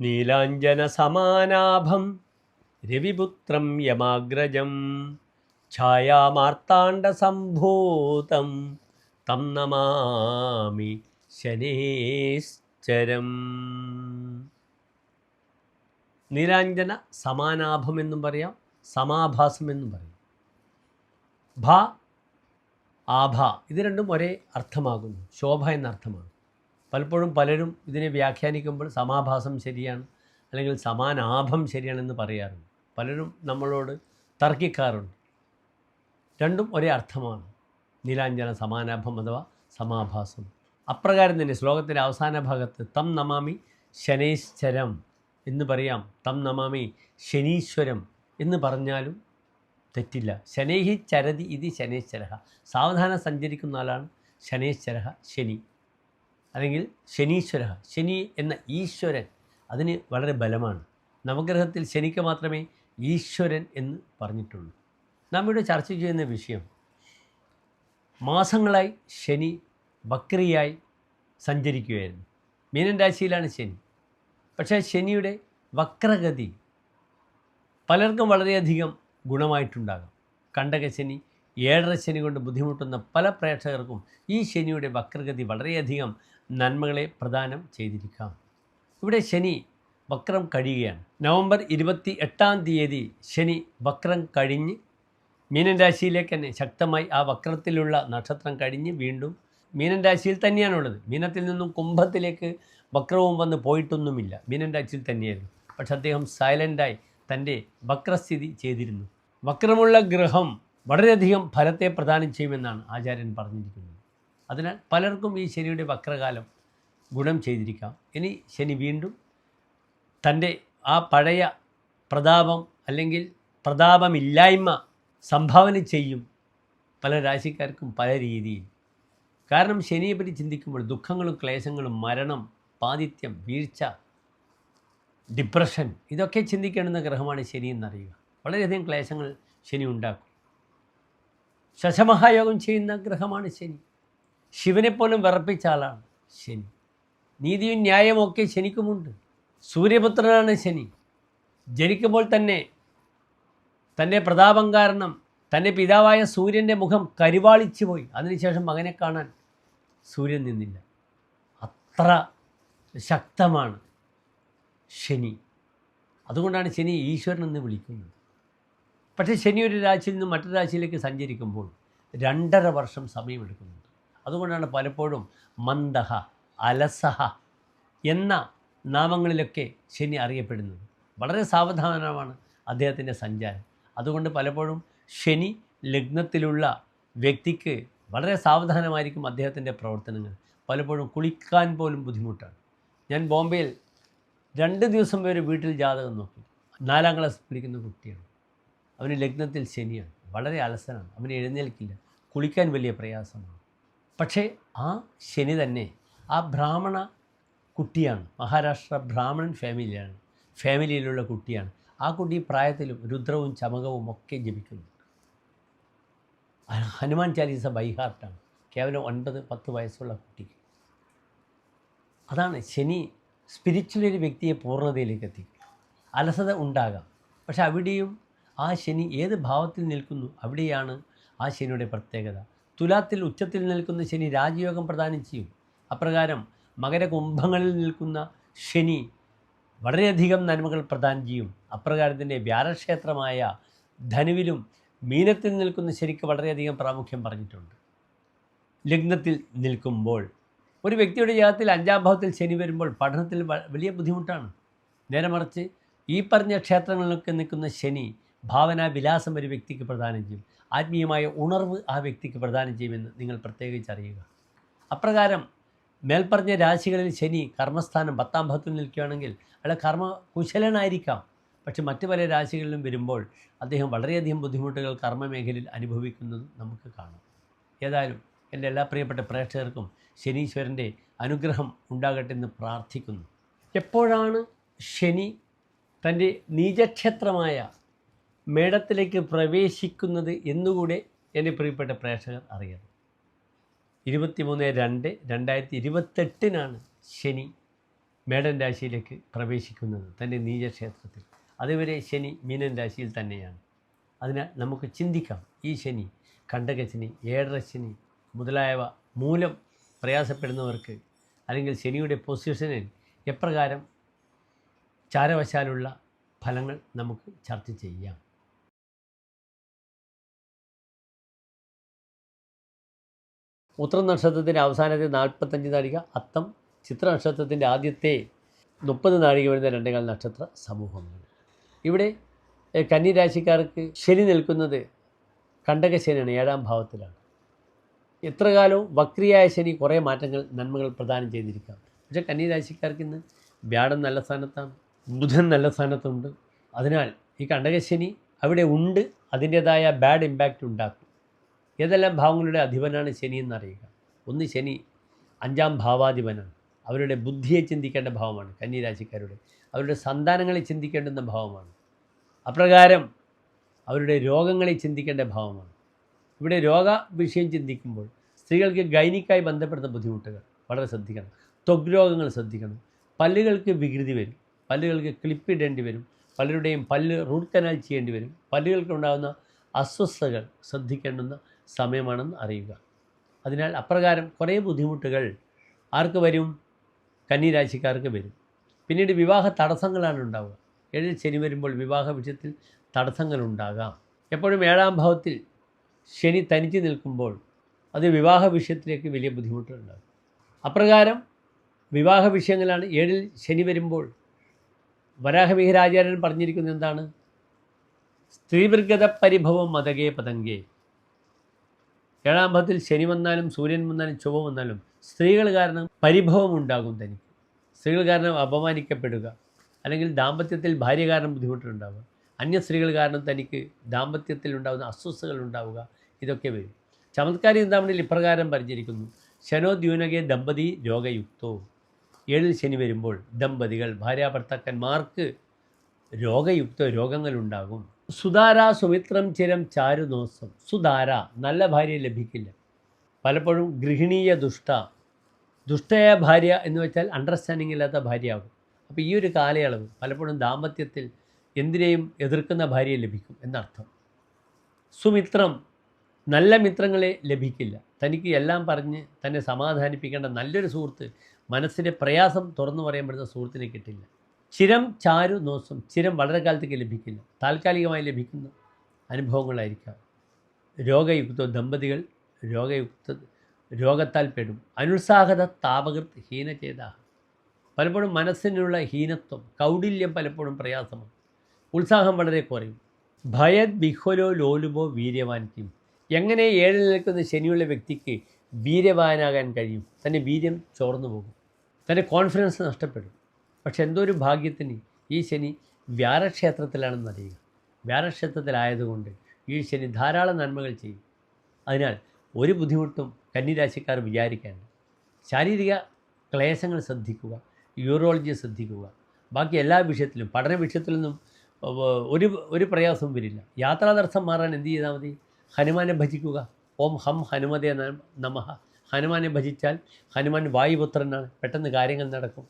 നീലാഞ്ജനസമാനാഭം. രവിപുത്രം യമാഗ്രജം. ഛായാമാർത്താണ്ഡസംഭൂതം. തം നമാമി ശനേശ്ചരം. നീലാഞ്ജന സമാനാഭം എന്നും പറയാം സമാഭാസം എന്നും പറയും. ഭ ആഭ ഇത് രണ്ടും ഒരേ അർത്ഥമാകുന്നു ശോഭ എന്ന അർത്ഥമാണ് പലപ്പോഴും പലരും ഇതിനെ വ്യാഖ്യാനിക്കുമ്പോൾ സമാഭാസം ശരിയാണ് അല്ലെങ്കിൽ സമാനാഭം ശരിയാണെന്ന് പറയാറുണ്ട്. പലരും നമ്മളോട് തർക്കിക്കാറുണ്ട്. രണ്ടും ഒരേ അർത്ഥമാണ്. നീലാഞ്ജന സമാനാഭം അഥവാ സമാഭാസം. അപ്രകാരം തന്നെ ശ്ലോകത്തിന്റെ അവസാന ഭാഗത്ത് തം നമാമി ശനൈശ്വരം എന്ന് പറയാം. തം നമാമി ശനീശ്വരം എന്ന് പറഞ്ഞാലും തെറ്റില്ല. ശനൈഹി ചരതി ഇത് ശനൈശ്വര സാവധാനം സഞ്ചരിക്കുന്ന ആളാണ് ശനൈശ്വര ശനി. അല്ലെങ്കിൽ ശനീശ്വര ശനി എന്ന ഈശ്വരൻ അതിന് വളരെ ബലമാണ്. നവഗ്രഹത്തിൽ ശനിക്ക് മാത്രമേ ഈശ്വരൻ എന്ന് പറഞ്ഞിട്ടുള്ളൂ. നാം ഇവിടെ ചർച്ച ചെയ്യുന്ന വിഷയം മാസങ്ങളായി ശനി വക്രിയായി സഞ്ചരിക്കുകയായിരുന്നു. മീനൻ രാശിയിലാണ് ശനി. പക്ഷേ ശനിയുടെ വക്രഗതി പലർക്കും വളരെയധികം ഗുണമായിട്ടുണ്ടാകാം. കണ്ടക ശനി ഏഴര ശനി കൊണ്ട് ബുദ്ധിമുട്ടുന്ന പല പ്രേക്ഷകർക്കും ഈ ശനിയുടെ വക്രഗതി വളരെയധികം നന്മകളെ പ്രദാനം ചെയ്തിരിക്കാം. ഇവിടെ ശനി വക്രം കഴിയുകയാണ്. നവംബർ ഇരുപത്തി എട്ടാം തീയതി ശനി വക്രം കഴിഞ്ഞ് മീനൻ രാശിയിലേക്ക് തന്നെ ശക്തമായി ആ വക്രത്തിലുള്ള നക്ഷത്രം കഴിഞ്ഞ് വീണ്ടും മീനൻ രാശിയിൽ തന്നെയാണുള്ളത് മീനത്തിൽ നിന്നും കുംഭത്തിലേക്ക് വക്രവും വന്ന് പോയിട്ടൊന്നുമില്ല. മീനൻ രാശിയിൽ തന്നെയായിരുന്നു. പക്ഷെ അദ്ദേഹം സൈലന്റായി തന്റെ വക്രസ്ഥിതി ചെയ്തിരുന്നു. വക്രമുള്ള ഗ്രഹം വളരെയധികം ഫലത്തെ പ്രദാനം ചെയ്യുമെന്നാണ് ആചാര്യൻ പറഞ്ഞിരിക്കുന്നത്. അതിനാൽ പലർക്കും ഈ ശനിയുടെ വക്രകാലം ഗുണം ചെയ്തിരിക്കാം. ഇനി ശനി വീണ്ടും തന്റെ ആ പഴയ പ്രതാപം അല്ലെങ്കിൽ പ്രതാപമില്ലായ്മ സംഭാവന ചെയ്യും പല രാശിക്കാർക്കും പല രീതിയിൽ. കാരണം ശനിയെപ്പറ്റി ചിന്തിക്കുമ്പോൾ ദുഃഖങ്ങളും ക്ലേശങ്ങളും മരണം പാതിത്യം വീഴ്ച ഡിപ്രഷൻ ഇതൊക്കെ ചിന്തിക്കേണ്ടുന്ന ഗ്രഹമാണ് ശനി എന്നറിയുക. വളരെയധികം ക്ലേശങ്ങൾ ശനി ഉണ്ടാക്കും. ശശമഹായോഗം ചെയ്യുന്ന ഗ്രഹമാണ് ശനി. ശിവനെപ്പോലും വിറപ്പിച്ച ആളാണ് ശനി. നീതിയും ന്യായവും ഒക്കെ ശനിക്കുമുണ്ട്. സൂര്യപുത്രനാണ് ശനി. ജനിക്കുമ്പോൾ തന്നെ തന്റെ പ്രതാപം കാരണം തന്റെ പിതാവായ സൂര്യന്റെ മുഖം കരിവാളിച്ചു പോയി. അതിനുശേഷം മകനെ കാണാൻ സൂര്യൻ നിന്നില്ല. അത്ര ശക്തമാണ് ശനി. അതുകൊണ്ടാണ് ശനി ഈശ്വരൻ എന്ന് വിളിക്കുന്നത്. പക്ഷേ ശനി ഒരു രാശിയിൽ നിന്ന് മറ്റൊരു രാശിയിലേക്ക് സഞ്ചരിക്കുമ്പോൾ രണ്ടര വർഷം സമയമെടുക്കുന്നുണ്ട്. അതുകൊണ്ടാണ് പലപ്പോഴും മന്ദഹ അലസഹ എന്ന നാമങ്ങളിലൊക്കെ ശനി അറിയപ്പെടുന്നത്. വളരെ സാവധാനമാണ് അദ്ദേഹത്തിന്റെ സഞ്ചാരം. അതുകൊണ്ട് പലപ്പോഴും ശനി ലഗ്നത്തിലുള്ള വ്യക്തിക്ക് വളരെ സാവധാനമായിരിക്കും അദ്ദേഹത്തിന്റെ പ്രവർത്തനങ്ങൾ. പലപ്പോഴും കുളിക്കാൻ പോലും ബുദ്ധിമുട്ടാണ്. ഞാൻ ബോംബെയിൽ രണ്ട് ദിവസം വരെ വീട്ടിൽ ജാതകം നോക്കി. നാലാം ക്ലാസ് പഠിക്കുന്ന കുട്ടിയാണ്. അവന് ലഗ്നത്തിൽ ശനിയാണ്. വളരെ അലസനാണ്. അവന് എഴുന്നേൽക്കില്ല. കുളിക്കാൻ വലിയ പ്രയാസമാണ്. പക്ഷേ ആ ശനി തന്നെ ആ ബ്രാഹ്മണ കുട്ടിയാണ്. മഹാരാഷ്ട്ര ബ്രാഹ്മണൻ ഫാമിലിയാണ്. ഫാമിലിയിലുള്ള കുട്ടിയാണ്. ആ കുട്ടി പ്രായത്തിലും രുദ്രവും ചമകവും ഒക്കെ ജപിക്കുന്നു. ഹനുമാൻ ചാലീസ ബൈഹാർട്ടാണ് കേവലം ഒൻപത് പത്ത് വയസ്സുള്ള കുട്ടിക്ക്. അതാണ് ശനി സ്പിരിച്വൽ ഒരു വ്യക്തിയെ പൂർണതയിലേക്ക് എത്തിക്കും. അലസത ഉണ്ടാകാം. പക്ഷെ അവിടെയും ആ ശനി ഏത് ഭാവത്തിൽ നിൽക്കുന്നു? അവിടെയാണ് ആ ശനിയുടെ പ്രത്യേകത. തുലാത്തിൽ ഉച്ചത്തിൽ നിൽക്കുന്ന ശനി രാജയോഗം പ്രദാനം ചെയ്യും. അപ്രകാരം മകരകുംഭങ്ങളിൽ നിൽക്കുന്ന ശനി വളരെയധികം നന്മകൾ പ്രദാനം ചെയ്യും. അപ്രകാരത്തിന്റെ വ്യാഴക്ഷേത്രമായ ധനുവിലും മീനത്തിൽ നിൽക്കുന്ന ശനിക്ക് വളരെയധികം പ്രാമുഖ്യം പറഞ്ഞിട്ടുണ്ട്. ലഗ്നത്തിൽ നിൽക്കുമ്പോൾ ഒരു വ്യക്തിയുടെ ജീവിതത്തിൽ അഞ്ചാം ഭാവത്തിൽ ശനി വരുമ്പോൾ പഠനത്തിൽ വലിയ ബുദ്ധിമുട്ടാണ്. നേരെ മറിച്ച് ഈ പറഞ്ഞ ക്ഷേത്രങ്ങളിലൊക്കെ നിൽക്കുന്ന ശനി ഭാവന വിലാസം ഒരു വ്യക്തിക്ക് പ്രദാനം ചെയ്യും. ആത്മീയമായ ഉണർവ് ആ വ്യക്തിക്ക് പ്രദാനം ചെയ്യുമെന്ന് നിങ്ങൾ പ്രത്യേകിച്ച് അറിയുക. അപ്രകാരം മേൽപ്പറഞ്ഞ രാശികളിൽ ശനി കർമ്മസ്ഥാനം പത്താം ഭാഗത്തിൽ നിൽക്കുകയാണെങ്കിൽ അയാൾ കർമ്മ കുശലനായിരിക്കാം പക്ഷെ മറ്റു പല രാശികളിലും വരുമ്പോൾ അദ്ദേഹം വളരെയധികം ബുദ്ധിമുട്ടുകൾ കർമ്മമേഖലയിൽ അനുഭവിക്കുന്നതും നമുക്ക് കാണാം. ഏതായാലും എന്റെ എല്ലാ പ്രിയപ്പെട്ട പ്രേക്ഷകർക്കും ശനീശ്വരന്റെ അനുഗ്രഹം ഉണ്ടാകട്ടെ എന്ന് പ്രാർത്ഥിക്കുന്നു. എപ്പോഴാണ് ശനി തന്റെ നീചക്ഷേത്രമായ മേടത്തിലേക്ക് പ്രവേശിക്കുന്നത് എന്നുകൂടെ എന്റെ പ്രിയപ്പെട്ട പ്രേക്ഷകർ അറിയണം. ഇരുപത്തിമൂന്ന് രണ്ട് രണ്ടായിരത്തി ഇരുപത്തെട്ടിനാണ് ശനി മേടൻ രാശിയിലേക്ക് പ്രവേശിക്കുന്നത് തന്റെ നീചക്ഷേത്രത്തിൽ. അതുവരെ ശനി മീനൻ രാശിയിൽ തന്നെയാണ്. അതിനാൽ നമുക്ക് ചിന്തിക്കാം. ഈ ശനി കണ്ടകശനി ഏഴരശനി മുതലായവ മൂലം പ്രയാസപ്പെടുന്നവർക്ക് അല്ലെങ്കിൽ ശനിയുടെ പൊസിഷനിൽ എപ്രകാരം ചാരവശാലുള്ള ഫലങ്ങൾ നമുക്ക് ചർച്ച ചെയ്യാം. ഉത്തര നക്ഷത്രത്തിന്റെ അവസാനത്തെ നാൽപ്പത്തഞ്ച് നാഴിക അത്തം ചിത്ര നക്ഷത്രത്തിന്റെ ആദ്യത്തെ മുപ്പത് നാഴിക വരുന്ന രണ്ടേകാൽ നക്ഷത്ര സമൂഹങ്ങൾ. ഇവിടെ കന്നിരാശിക്കാർക്ക് കന്നി രാശിക്കാർക്ക് ശനി നിൽക്കുന്നത് കണ്ടകശനിയാണ് ഏഴാം ഭാവത്തിലാണ്. എത്ര കാലവും വക്രിയായ ശനി കുറേ മാറ്റങ്ങൾ നന്മകൾ പ്രദാനം ചെയ്തിരിക്കാം. പക്ഷേ കന്നി രാശിക്കാർക്ക് ഇന്ന് വ്യാഴം നല്ല സ്ഥാനത്താണ് ബുധൻ നല്ല സ്ഥാനത്തുണ്ട്. അതിനാൽ ഈ കണ്ടകശനി അവിടെ ഉണ്ട് അതിന്റേതായ ബാഡ് ഇമ്പാക്റ്റ് ഉണ്ടാക്കും. ഏതെല്ലാം ഭാവങ്ങളുടെ അധിപനാണ് ശനി എന്നറിയുക. ഒന്ന് ശനി അഞ്ചാം ഭാവാധിപനാണ്. അവരുടെ ബുദ്ധിയെ ചിന്തിക്കേണ്ട ഭാവമാണ് കന്നി രാശിക്കാരുടെ അവരുടെ സന്താനങ്ങളെ ചിന്തിക്കേണ്ടുന്ന ഭാവമാണ്. അപ്രകാരം അവരുടെ രോഗങ്ങളെ ചിന്തിക്കേണ്ട ഭാവമാണ്. ഇവിടെ രോഗ വിഷയം ചിന്തിക്കുമ്പോൾ സ്ത്രീകൾക്ക് ഗൈനിക്കായി ബന്ധപ്പെടുന്ന ബുദ്ധിമുട്ടുകൾ വളരെ ശ്രദ്ധിക്കണം. ത്വഗ് രോഗങ്ങൾ ശ്രദ്ധിക്കണം. പല്ലുകൾക്ക് വികൃതി വരും. പല്ലുകൾക്ക് ക്ലിപ്പിടേണ്ടി വരും. പലരുടെയും പല്ല് റൂട്ട് കനാൽ ചെയ്യേണ്ടി വരും. പല്ലുകൾക്കുണ്ടാകുന്ന അസ്വസ്ഥകൾ ശ്രദ്ധിക്കേണ്ടുന്ന സമയമാണെന്ന് അറിയുക. അതിനാൽ അപ്രകാരം കുറേ ബുദ്ധിമുട്ടുകൾ ആർക്ക് വരും? കന്നിരാശിക്കാർക്ക് വരും. പിന്നീട് വിവാഹ തടസ്സങ്ങളാണ് ഉണ്ടാവുക. ഏഴിൽ ശനി വരുമ്പോൾ വിവാഹ വിഷയത്തിൽ തടസ്സങ്ങളുണ്ടാകാം എപ്പോഴും ഏഴാം ഭാവത്തിൽ ശനി തനിച്ച് നിൽക്കുമ്പോൾ അത് വിവാഹ വിഷയത്തിലേക്ക് വലിയ ബുദ്ധിമുട്ടുണ്ടാകും അപ്രകാരം വിവാഹ വിഷയങ്ങളാണ് ഏഴിൽ ശനി വരുമ്പോൾ വരാഹമിഹിരാചാര്യൻ പറഞ്ഞിരിക്കുന്നത് എന്താണ്? സ്ത്രീവൃഗത പരിഭവം മതകേ പതങ്കേ. ഏഴാം ഭാവത്തിൽ ശനി വന്നാലും സൂര്യൻ വന്നാലും ചൊവ്വ വന്നാലും സ്ത്രീകൾ കാരണം പരിഭവം ഉണ്ടാകും തനിക്ക്. സ്ത്രീകൾ കാരണം അപമാനിക്കപ്പെടുക. അല്ലെങ്കിൽ ദാമ്പത്യത്തിൽ ഭാര്യ കാരണം ബുദ്ധിമുട്ടുണ്ടാവുക. അന്യ സ്ത്രീകൾ കാരണം തനിക്ക് ദാമ്പത്യത്തിൽ ഉണ്ടാകുന്ന അസ്വസ്ഥകൾ ഉണ്ടാവുക. ഇതൊക്കെ വരും. ചമത്കാരി ചിന്താമണിയിൽ ഇപ്രകാരം പരിചരിക്കുന്നു ശനോദ്യൂനകെ ദമ്പതി രോഗയുക്തോ. ഏഴിൽ ശനി വരുമ്പോൾ ദമ്പതികൾ ഭാര്യാഭർത്താക്കന്മാർക്ക് രോഗയുക്ത രോഗങ്ങളുണ്ടാകും. സുധാര സുമിത്രം ചിരം ചാരുനോസം സുധാര നല്ല ഭാര്യ ലഭിക്കില്ല. പലപ്പോഴും ഗൃഹിണീയ ദുഷ്ട. ദുഷ്ടയായ ഭാര്യ എന്ന് വെച്ചാൽ അണ്ടർസ്റ്റാൻഡിംഗ് ഇല്ലാത്ത ഭാര്യയാകും അപ്പോൾ ഈ ഒരു കാലയളവ് പലപ്പോഴും ദാമ്പത്യത്തിൽ എന്തിനേയും എതിർക്കുന്ന ഭാര്യയെ ലഭിക്കും എന്നർത്ഥം. സുമിത്രം നല്ല മിത്രങ്ങളെ ലഭിക്കില്ല. തനിക്ക് എല്ലാം പറഞ്ഞ് തന്നെ സമാധാനിപ്പിക്കേണ്ട നല്ലൊരു സുഹൃത്ത് മനസ്സിന്റെ പ്രയാസം തുറന്നു പറയപ്പെടുന്ന സുഹൃത്തിനെ കിട്ടില്ല. ചിരം ചാരു നോസും ചിരം വളരെ കാലത്തേക്ക് ലഭിക്കില്ല താൽക്കാലികമായി ലഭിക്കുന്ന അനുഭവങ്ങളായിരിക്കാം. രോഗയുക്ത ദമ്പതികൾ രോഗയുക്ത രോഗത്താൽ പെടും. അനുത്സാഹത താപകൃത് ഹീനചേത. പലപ്പോഴും മനസ്സിനുള്ള ഹീനത്വം കൗടില്യം പലപ്പോഴും പ്രയാസമാണ്. ഉത്സാഹം വളരെ കുറയും. ഭയത് ബിഹ്വലോ ലോലുമോ വീര്യവാനിക്കും എങ്ങനെ ഏഴിൽ നിൽക്കുന്ന ശനിയുള്ള വ്യക്തിക്ക് വീര്യവാനാകാൻ കഴിയും? തന്റെ വീര്യം ചോർന്നു പോകും തന്റെ കോൺഫിഡൻസ് നഷ്ടപ്പെടും. പക്ഷെ എന്തോ ഒരു ഭാഗ്യത്തിന് ഈ ശനി വ്യാരക്ഷേത്രത്തിലാണെന്ന് അറിയുക. വ്യാരക്ഷേത്രത്തിലായതുകൊണ്ട് ഈ ശനി ധാരാളം നന്മകൾ ചെയ്യും. അതിനാൽ ഒരു ബുദ്ധിമുട്ടും കന്നിരാശിക്കാർ വിചാരിക്കേണ്ട. ശാരീരിക ക്ലേശങ്ങൾ ശ്രദ്ധിക്കുക യൂറോളജി ശ്രദ്ധിക്കുക. ബാക്കി എല്ലാ വിഷയത്തിലും പഠന വിഷയത്തിലൊന്നും ഒരു ഒരു പ്രയാസവും വരില്ല. യാത്രാ തടസ്സം മാറാൻ എന്ത് ചെയ്താൽ മതി? ഹനുമാനെ ഭജിക്കുക. ഓം ഹം ഹനുമതേ നമ നമഃ ഹനുമാനെ ഭജിച്ചാൽ ഹനുമാൻ വായുപുത്രനാണ്. പെട്ടെന്ന് കാര്യങ്ങൾ നടക്കും.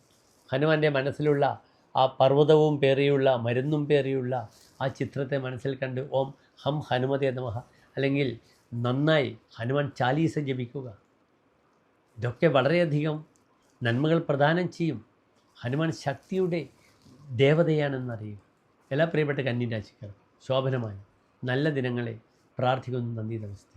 ഹനുമാന്റെ മനസ്സിലുള്ള ആ പർവതവും പേറിയുള്ള മരുന്നും പേറിയുള്ള ആ ചിത്രത്തെ മനസ്സിൽ കണ്ട് ഓം ഹം ഹനുമതേ നമഃ. അല്ലെങ്കിൽ നന്നായി ഹനുമാൻ ചാലീസ ജപിക്കുക. ഇതൊക്കെ വളരെയധികം നന്മകൾ പ്രദാനം ചെയ്യും. ഹനുമാൻ ശക്തിയുടെ ദേവതയാണെന്നറിയുക എല്ലാ പ്രിയപ്പെട്ട കന്നിരാശിക്കാർ ശോഭനമായ നല്ല ദിനങ്ങളെ പ്രാർത്ഥിക്കുന്നു. നന്ദി നമസ്തേ.